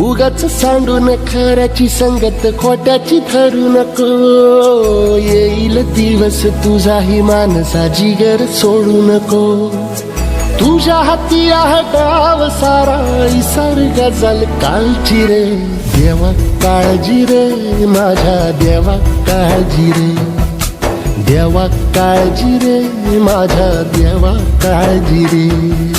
उगाच सांडून खऱ्याची संगत खोट्याची ठरू नको. येईल दिवस तुझाही मानसा जिगर सोडू नको. तुझ्या हाती आह डाव सारा इसार गजल कालची रे. देवा काळजी रे माझ्या देवा काळजी रे. देवा काळजी रे माझ्या देवा काळजी रे.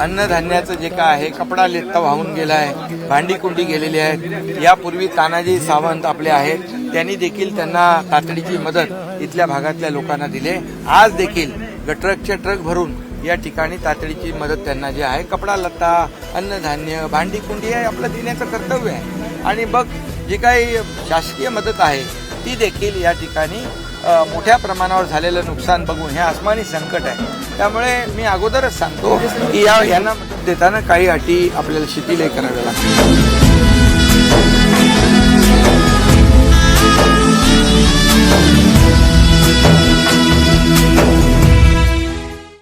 अन्नधान्याचं जे काय आहे कपडा लेत्ता वाहून गेला आहे भांडी कुंडी गेलेली आहेत. यापूर्वी तानाजी सावंत आपले आहेत. त्यांनी देखील त्यांना तातडीची मदत इथल्या भागातल्या लोकांना दिले. आज देखील ट्रकचे ट्रक भरून या ठिकाणी तातडीची मदत त्यांना जी आहे कपडा लत्ता अन्नधान्य भांडी कुंडी आहे आपलं देण्याचं कर्तव्य आहे. आणि बघ जी काही शासकीय मदत आहे ती देखील या ठिकाणी मोठ्या प्रमाणावर झालेलं नुकसान बघून हे आसमानी संकट आहे. त्यामुळे मी अगोदरच सांगतो की या यांना देताना काही अटी आपल्याला शिथिलही कराव्या लागतील.